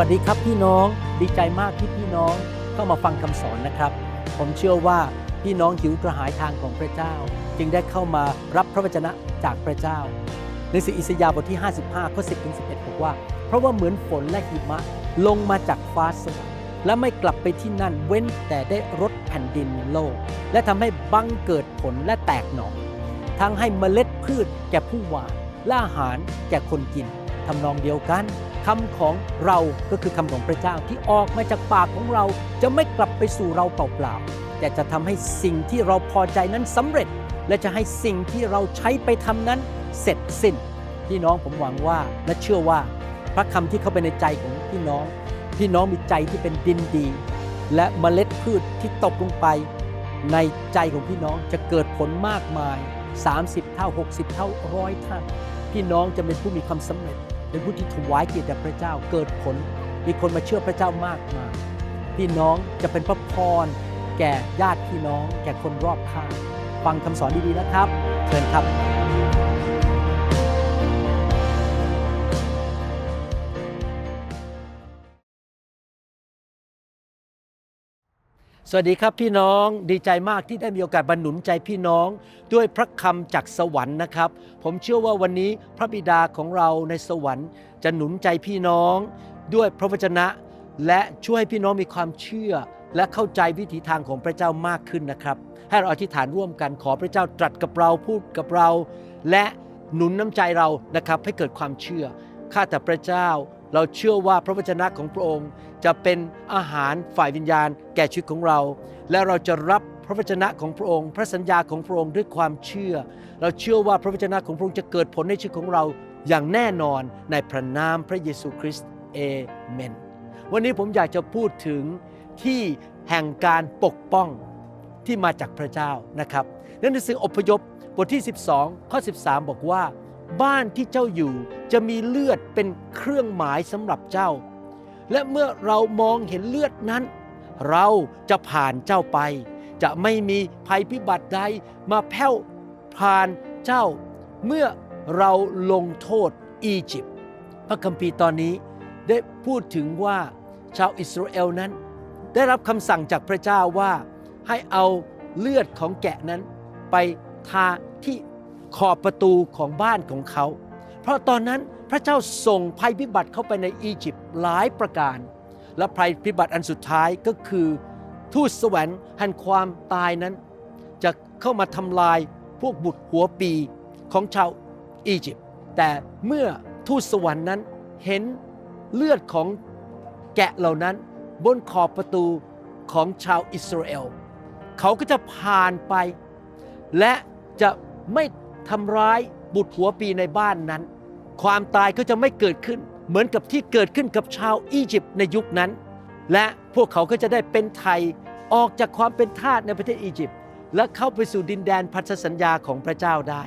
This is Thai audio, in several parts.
วัสดีครับพี่น้องดีใจมากที่พี่น้องเข้ามาฟังคำสอนนะครับ ผมเชื่อว่าพี่น้องหิวกระหายทางของพระเจ้า จึงได้เข้ามารับพระวจนะจากพระเจ้าหนังสืออิสยาห์บทที่ 55ข้อ10ถึง11บอกว่า เพราะว่าเหมือนฝนและหิมะลงมาจากฟ้าสวรรค์และไม่กลับไปที่นั่นเว้นแต่ได้รดแผ่นดินโลก และทำให้บังเกิดผลและแตกหน่อทั้งให้เมล็ดพืชแก่ผู้หว่านและอาหารแก่คนกินทำนองเดียวกัน คำของเราก็คือคำของพระเจ้าที่ออกมาจากปากของเราจะไม่กลับไปสู่เราเปล่าๆแต่จะทำให้สิ่งที่เราพอใจนั้นสำเร็จ และจะให้สิ่งที่เราใช้ไปทำนั้นเสร็จสิ้น พี่น้องผมหวังว่าและเชื่อว่า พระคำที่เข้าไปในใจของพี่น้อง พี่น้องมีใจที่เป็นดินดี และเมล็ดพืชที่ตกลงไป ในใจของพี่น้องจะเกิดผลมากมาย 30 เท่า 60 เท่าร้อยเท่าพี่น้องจะเป็นผู้มีความสำเร็จ เป็นผู้ที่ถวายเกียรติแด่พระเจ้าเกิดผล มีคนมาเชื่อพระเจ้ามากมายพี่น้องจะเป็นพระพรแก่ญาติพี่น้อง แก่คนรอบข้าง ฟังคำสอนดีๆนะครับ เชิญครับ สวัสดีครับพี่น้องดีใจมากที่ได้มีโอกาสบรรหนุนใจพี่น้อง ด้วยพระคำจากสวรรค์นะครับ ผมเชื่อว่าวันนี้พระบิดาของเราในสวรรค์ จะหนุนใจพี่น้อง ด้วยพระวจนะ และช่วยให้พี่น้องมีความเชื่อ และเข้าใจวิถีทางของพระเจ้ามากขึ้นนะครับ ให้เราอธิษฐานร่วมกันขอพระเจ้าตรัสกับเราพูดกับเรา และหนุนน้ำใจเรานะครับให้เกิดความเชื่อข้าแต่พระเจ้า เราเชื่อว่าพระวจนะของพระองค์จะเป็นอาหารฝ่ายวิญญาณแก่ชีวิตของเรา และเราจะรับพระวจนะของพระองค์ พระสัญญาของพระองค์ด้วยความเชื่อ เราเชื่อว่าพระวจนะของพระองค์จะเกิดผลในชีวิตของเราอย่างแน่นอนในพระนามพระเยซูคริสต์เอเมน วันนี้ผมอยากจะพูดถึงที่แห่งการปกป้องที่มาจากพระเจ้านะครับในหนังสืออพยพบทที่ 12 ข้อ 13 บอกว่า บ้านที่เจ้าอยู่จะมีเลือดเป็นเครื่องหมายสำหรับเจ้า และเมื่อเรามองเห็นเลือดนั้น เราจะผ่านเจ้าไป จะไม่มีภัยพิบัติใดมาแผ่วผ่านเจ้า เมื่อเราลงโทษอียิปต์พระคัมภีร์ตอนนี้ได้พูดถึงว่าชาวอิสราเอลนั้น ได้รับคำสั่งจากพระเจ้าว่าให้เอาเลือดของแกะนั้นไปทาที่ ขอบประตูของบ้านของเขา เพราะตอนนั้นพระเจ้าส่งภัยพิบัติเข้าไปในอียิปต์หลายประการ และภัยพิบัติอันสุดท้ายก็คือทูตสวงแห่งความตายนั้น จะเข้ามาทำลายพวกบุตรหัวปีของชาวอียิปต์แต่เมื่อทูตสวรรค์นั้นเห็นเลือดของแกะเหล่านั้นบนขอบประตูของชาวอิสราเอล เขาก็จะผ่านไป และจะไม่ ทำร้ายบุตรหัวปีในบ้านนั้น ความตายก็จะไม่เกิดขึ้น เหมือนกับที่เกิดขึ้นกับชาวอียิปต์ในยุคนั้น และพวกเขาก็จะได้เป็นไทยออกจากความเป็นทาสในประเทศอียิปต์และเข้าไปสู่ดินแดนพันธสัญญาของพระเจ้าได้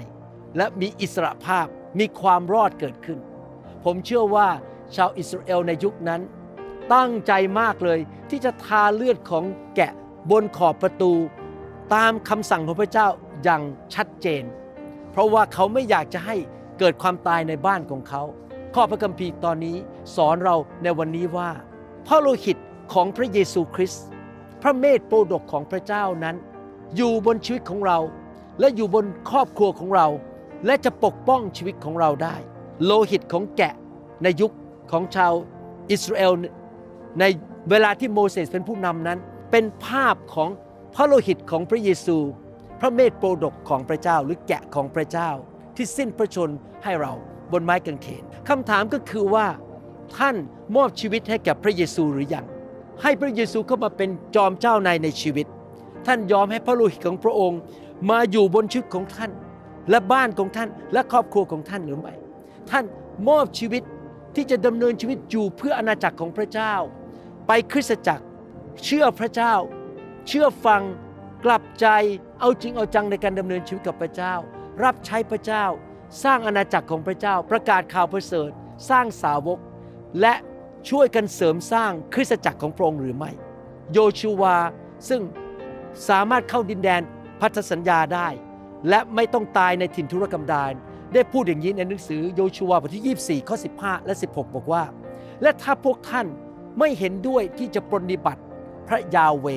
และมีอิสระภาพมีความรอดเกิดขึ้น ผมเชื่อว่าชาวอิสราเอลในยุคนั้น ตั้งใจมากเลยที่จะทาเลือดของแกะบนขอบประตู ตามคำสั่งของพระเจ้าอย่างชัดเจน ราะว่าเขาไม่อยากจะให้เกิดความตายในบ้านของเขา ข้อพระคัมภีร์ตอนนี้สอนเราในวันนี้ว่าพระโลหิตของพระเยซูคริสต์พระเมธโปรดกของพระเจ้านั้น อยู่บนชีวิตของเรา และอยู่บนครอบครัวของเรา และจะปกป้องชีวิตของเราได้ โลหิตของแกะในยุคของชาวอิสราเอลในเวลาที่โมเสสเป็นผู้นำนั้น เป็นภาพของพระโลหิตของพระเยซู พระเมธโปรดกของพระเจ้าหรือแกะของพระเจ้า ที่สิ้นพระชนให้เราบนไม้กางเขนคำถามก็คือว่า ท่านมอบชีวิตให้กับพระเยซูหรือยังให้พระเยซูเข้ามาเป็นจอมเจ้านายในชีวิต ท่านยอมให้พระโลหิตของพระองค์ มาอยู่บนชีวิตของท่าน และบ้านของท่านและครอบครัวของท่านหรือไม่ท่านมอบชีวิตที่จะดำเนินชีวิตอยู่เพื่ออาณาจักรของพระเจ้า ไปคริสตจักร เชื่อพระเจ้า เชื่อฟังกลับใจ เอาจริงเอาจังในการดำเนินชีวิตกับพระเจ้า รับใช้พระเจ้า สร้างอาณาจักรของพระเจ้า ประกาศข่าวประเสริฐ สร้างสาวก และช่วยกันเสริมสร้างคริสตจักรของพระองค์หรือไม่ โยชูวาซึ่งสามารถเข้าดินแดนพันธสัญญาได้ และไม่ต้องตายในถิ่นทุรกันดารได้พูดอย่างนี้ในหนังสือโยชูวาบทที่ 24 ข้อ 15 และ 16 บอกว่า และถ้าพวกท่านไม่เห็นด้วยที่จะปรนิบัติพระยาเว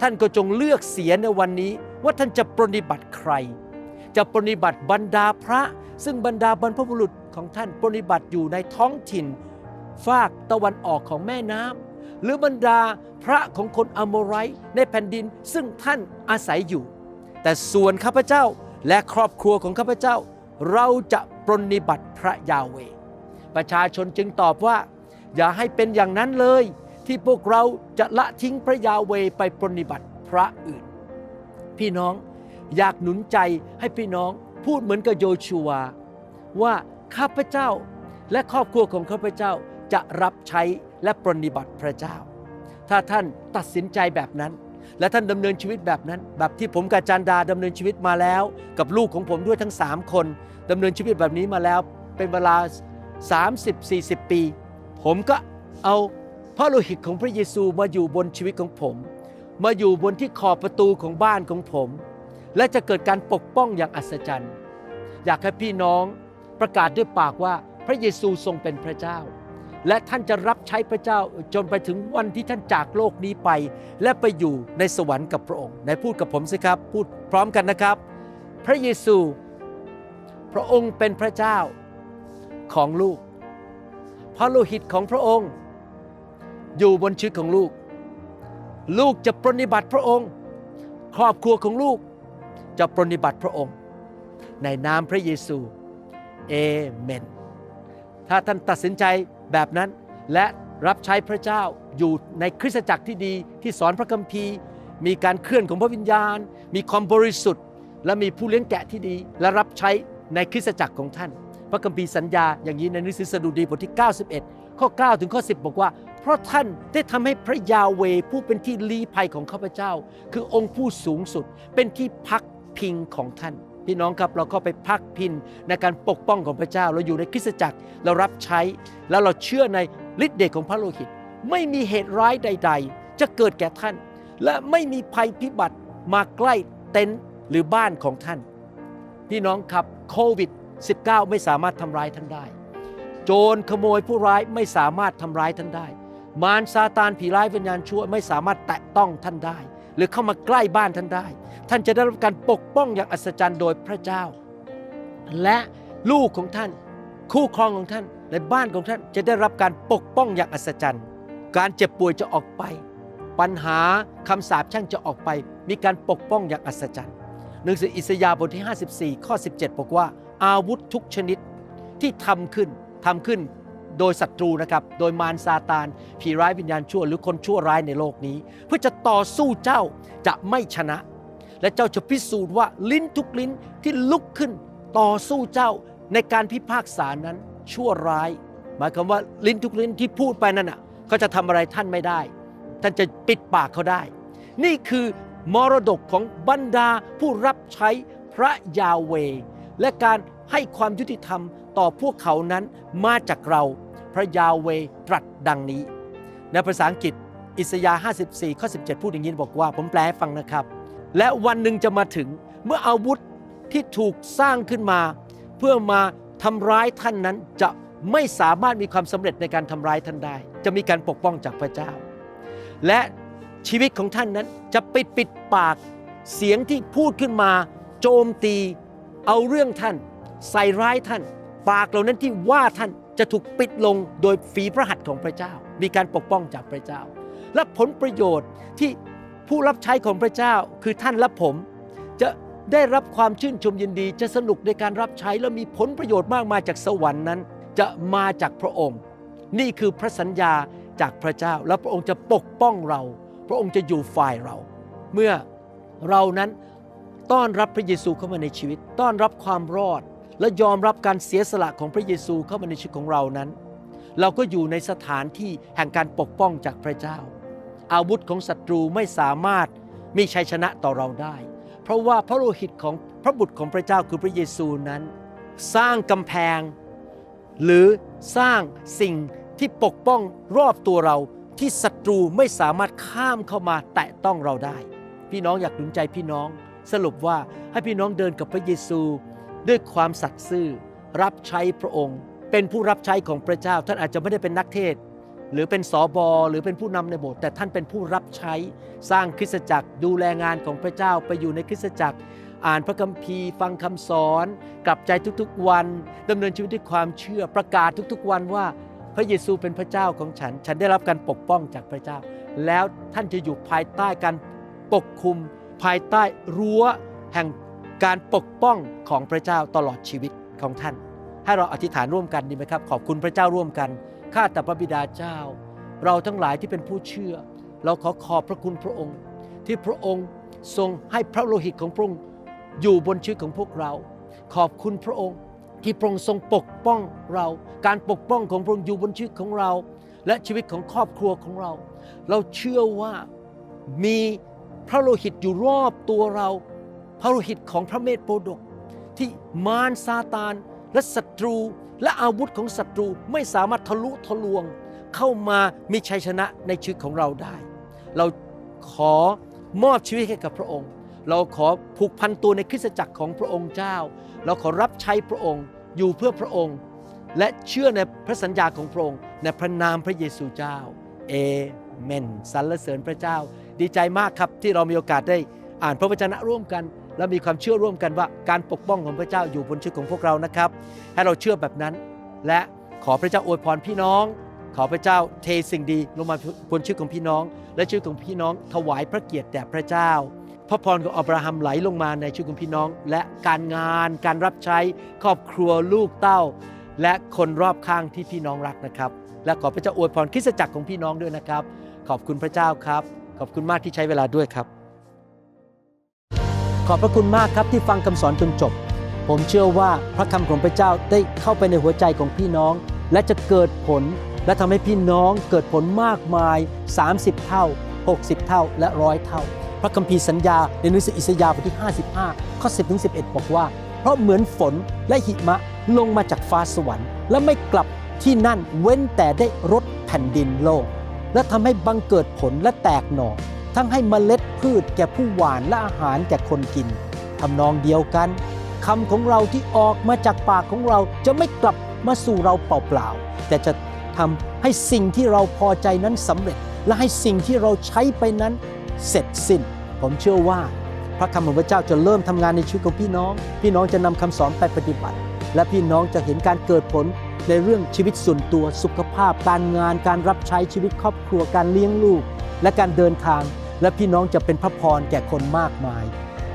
ท่านก็จงเลือกเสียในวันนี้ ว่าท่านจะปรนนิบัติใคร จะปรนนิบัติบรรดาพระ ซึ่งบรรดาบรรพบุรุษของท่านปรนนิบัติอยู่ในท้องถิ่น ฝากตะวันออกของแม่น้ำหรือบรรดาพระของคนอโมไรในแผ่นดินซึ่งท่านอาศัยอยู่ แต่ส่วนข้าพเจ้าและครอบครัวของข้าพเจ้า เราจะปรนนิบัติพระยาเว ประชาชนจึงตอบว่า อย่าให้เป็นอย่างนั้นเลย ที่พวกเราจะละทิ้งพระยาเวไปปรนนิบัติพระอื่น พี่น้อง อยากหนุนใจให้พี่น้องพูดเหมือนกับโยชูวา ว่าข้าพเจ้าและครอบครัวของข้าพเจ้าจะรับใช้และปรนนิบัติพระเจ้า ถ้าท่านตัดสินใจแบบนั้น และท่านดำเนินชีวิตแบบนั้น แบบที่ผมกับอาจารย์ดาดำเนินชีวิตมาแล้ว กับลูกของผมด้วยทั้ง 3 คนดำเนินชีวิตแบบนี้มาแล้ว เป็นเวลา 30-40 ปี ผมก็เอาพระโลหิตของพระเยซูมาอยู่บนชีวิตของผม มาอยู่บนที่ขอบประตูของบ้านของผม และจะเกิดการปกป้องอย่างอัศจรรย์ อยากให้พี่น้องประกาศด้วยปากว่าพระเยซูทรงเป็นพระเจ้า และท่านจะรับใช้พระเจ้าจนไปถึงวันที่ท่านจากโลกนี้ไป และไปอยู่ในสวรรค์กับพระองค์ไหนพูดกับผมสิครับ พูดพร้อมกันนะครับ พระเยซูพระองค์เป็นพระเจ้าของลูก พระโลหิตของพระองค์ อยู่บนชีวิตของลูก ลูกจะปรนิบัติพระองค์ ครอบครัวของลูกจะปรนนิบัติพระองค์ ในนามพระเยซูเอเมน ถ้าท่านตัดสินใจแบบนั้นและรับใช้พระเจ้าอยู่ในคริสตจักรที่ดีที่สอนพระคัมภีร์ มีการเคลื่อนของพระวิญญาณ มีความบริสุทธิ์ และมีผู้เลี้ยงแกะที่ดี และรับใช้ในคริสตจักรของท่าน พระคัมภีร์สัญญาอย่างนี้ในหนังสือสดุดีบทที่ 91 ข้อ 9 ถึงข้อ 10 บอกว่า เพราะท่านได้ทำให้พระยาเวผู้เป็นที่ลี้ภัยของข้าพเจ้า คือองค์ผู้สูงสุดเป็นที่พักพิงของท่านพี่น้องครับเราก็ไปพักพินในการปกป้องของพระเจ้า เราอยู่ในคริสตจักรเรารับใช้ แล้วเราเชื่อในฤทธิ์เดชของพระโลหิต ไม่มีเหตุร้ายใด ๆ จะเกิดแก่ท่าน และไม่มีภัยพิบัติมาใกล้เต็นท์หรือบ้านของท่าน พี่น้องครับโควิด 19 ไม่สามารถทำร้ายท่านได้ โจรขโมยผู้ร้ายไม่สามารถทำร้ายท่านได้ มารซาตานผีร้ายวิญญาณชั่วไม่สามารถแตะต้องท่านได้ หรือเข้ามาใกล้บ้านท่านได้ ท่านจะได้รับการปกป้องอย่างอัศจรรย์โดยพระเจ้า และลูกของท่าน คู่ครองของท่านในบ้านของท่านจะได้รับการปกป้องอย่างอัศจรรย์ การเจ็บป่วยจะออกไป ปัญหาคำสาปแช่งจะออกไป มีการปกป้องอย่างอัศจรรย์หนังสืออิสยาห์บทที่ 54 ข้อ 17 บอกว่า อาวุธทุกชนิดที่ทำขึ้นทำขึ้น โดยศัตรูนะครับโดยมารซาตานผีร้ายวิญญาณชั่วหรือคนชั่วร้ายในโลกนี้ เพื่อจะต่อสู้เจ้าจะไม่ชนะ และเจ้าจะพิสูจน์ว่าลิ้นทุกลิ้นที่ลุกขึ้น ต่อสู้เจ้าในการพิพากษานั้นชั่วร้าย หมายความว่าลิ้นทุกลิ้นที่พูดไปนั่นอะเขาจะทำอะไรท่านไม่ได้ ท่านจะปิดปากเขาได้ นี่คือมรดกของบรรดาผู้รับใช้พระยาเว และการให้ความยุติธรรมต่อพวกเขานั้นมาจากเรา พระยาเวตรัสดังนี้ ในภาษาอังกฤษอิสยาห์54 ข้อ 17 พูดอย่างนี้บอกว่าผมแปลให้ฟังนะครับ และวันหนึ่งจะมาถึงเมื่ออาวุธที่ถูกสร้างขึ้นมา เพื่อมาทำร้ายท่านนั้นจะไม่สามารถมีความสำเร็จในการทำร้ายท่านได้ จะมีการปกป้องจากพระเจ้า และชีวิตของท่านนั้นจะปิดปิดปากเสียงที่พูดขึ้นมา โจมตี เอาเรื่องท่าน ใส่ร้ายท่าน ปากเหล่านั้นที่ว่าท่าน จะถูกปิดลงโดยฝีพระหัตถ์ของพระเจ้า มีการปกป้องจากพระเจ้า และผลประโยชน์ที่ผู้รับใช้ของพระเจ้าคือท่านและผม จะได้รับความชื่นชมยินดี จะสนุกในการรับใช้และมีผลประโยชน์มากมายจากสวรรค์นั้น จะมาจากพระองค์ นี่คือพระสัญญาจากพระเจ้า แล้วพระองค์จะปกป้องเรา พระองค์จะอยู่ฝ่ายเรา เมื่อเรานั้นต้อนรับพระเยซูเข้ามาในชีวิต ต้อนรับความรอด และยอมรับการเสียสละของพระเยซูเข้ามาในชีวิตของเรานั้น เราก็อยู่ในสถานที่แห่งการปกป้องจากพระเจ้า อาวุธของศัตรูไม่สามารถมีชัยชนะต่อเราได้ เพราะว่าพระโลหิตของพระบุตรของพระเจ้าคือพระเยซูนั้น สร้างกำแพง หรือสร้างสิ่งที่ปกป้องรอบตัวเราที่ศัตรูไม่สามารถข้ามเข้ามาแตะต้องเราได้ พี่น้องอยากหนุนใจพี่น้อง สรุปว่าให้พี่น้องเดินกับพระเยซู ด้วยความสัตย์ซื่อรับใช้พระองค์ เป็นผู้รับใช้ของพระเจ้า ท่านอาจจะไม่ได้เป็นนักเทศ หรือเป็นสอบอหรือเป็นผู้นำในโบสถ์แต่ท่านเป็นผู้รับใช้สร้างคริสตจักรดูแลงานของพระเจ้าไปอยู่ในคริสตจักร อ่านพระคัมภีร์ ฟังคำสอน กลับใจทุกๆวันดำเนินชีวิตด้วยความเชื่อประกาศทุกๆวันว่าพระเยซูเป็นพระเจ้าของฉัน ฉันได้รับการปกป้องจากพระเจ้า แล้วท่านจะอยู่ภายใต้การปกคุม ภายใต้รั้วแห่ง การปกป้องของพระเจ้าตลอดชีวิตของท่าน ให้เราอธิษฐานร่วมกันดีไหมครับ ขอบคุณพระเจ้าร่วมกัน ข้าแต่พระบิดาเจ้า เราทั้งหลายที่เป็นผู้เชื่อ เราขอขอบพระคุณพระองค์ ที่พระองค์ทรงให้พระโลหิตของพระองค์อยู่บนชีวิตของพวกเรา ขอบคุณพระองค์ที่พระองค์ทรงปกป้องเรา การปกป้องของพระองค์อยู่บนชีวิตของเรา และชีวิตของครอบครัวของเรา เราเชื่อว่ามีพระโลหิตอยู่รอบตัวเรา พระโลหิตของพระเมธโปรดก ที่มารซาตานและศัตรู และอาวุธของศัตรูไม่สามารถทะลุทะลวง เข้ามามีชัยชนะในชีวิตของเราได้ เราขอมอบชีวิตให้กับพระองค์ เราขอผูกพันตัวในคริสตจักรของพระองค์เจ้า เราขอรับใช้พระองค์อยู่เพื่อพระองค์ และเชื่อในพระสัญญาของพระองค์ ในพระนามพระเยซูเจ้าเอเมนสรรเสริญพระเจ้า ดีใจมากครับที่เรามีโอกาสได้อ่านพระวจนะร่วมกัน และมีความเชื่อร่วมกันว่าการปกป้องของพระเจ้าอยู่บนชีวิตของพวกเรานะครับ ให้เราเชื่อแบบนั้น และขอพระเจ้าอวยพรพี่น้อง ขอพระเจ้าเทสิ่งดีลงมาบนชีวิตของพี่น้อง และชีวิตของพี่น้องถวายพระเกียรติแด่พระเจ้า พระพรของอับราฮัมไหลลงมาในชีวิตของพี่น้อง และการงานการรับใช้ครอบครัวลูกเต้า และคนรอบข้างที่พี่น้องรักนะครับ และขอพระเจ้าอวยพรคริสตจักรของพี่น้องด้วยนะครับ ขอบคุณพระเจ้าครับ ขอบคุณมากที่ใช้เวลาด้วยครับ ขอบพระคุณมากครับที่ฟังคำสอนจนจบ ผมเชื่อว่าพระคำของพระเจ้าได้เข้าไปในหัวใจของพี่น้อง และจะเกิดผล และทำให้พี่น้องเกิดผลมากมาย 30 เท่า 60 เท่าและร้อยเท่า พระคัมภีร์สัญญาในหนังสืออิสยาห์บทที่ 55 ข้อ 10 ถึง 11 บอกว่า เพราะเหมือนฝนและหิมะลงมาจากฟ้าสวรรค์ และไม่กลับที่นั่นเว้นแต่ได้รดแผ่นดินโลก และทำให้บังเกิดผลและแตกหน่อ ทั้งให้เมล็ดพืชแก่ผู้หวานและอาหารแก่คนกินทำนองเดียวกันคำของเราที่ออกมาจากปากของเราจะไม่กลับมาสู่เราเปล่าๆแต่จะทำให้สิ่งที่เราพอใจนั้นสำเร็จ และให้สิ่งที่เราใช้ไปนั้นเสร็จสิ้น ผมเชื่อว่า พระคำของพระเจ้าจะเริ่มทำงานในชีวิตของพี่น้อง พี่น้องจะนำคำสอนไปปฏิบัติ และพี่น้องจะเห็นการเกิดผลในเรื่องชีวิตส่วนตัวสุขภาพ การงาน การรับใช้ชีวิตครอบครัวการเลี้ยงลูก และการเดินทาง และพี่น้องจะเป็นพระพรแก่คนมากมาย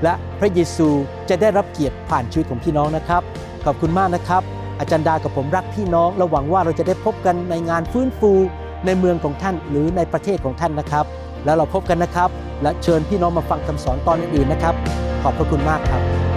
และพระเยซูจะได้รับเกียรติผ่านชีวิตของพี่น้องนะครับ ขอบคุณมากนะครับ อาจารย์ดากับผมรักพี่น้องและหวังว่าเราจะได้พบกันในงานฟื้นฟูในเมืองของท่านหรือในประเทศของท่านนะครับ แล้วเราพบกันนะครับ และเชิญพี่น้องมาฟังคำสอนตอนอื่นๆนะครับ ขอบพระคุณมากครับ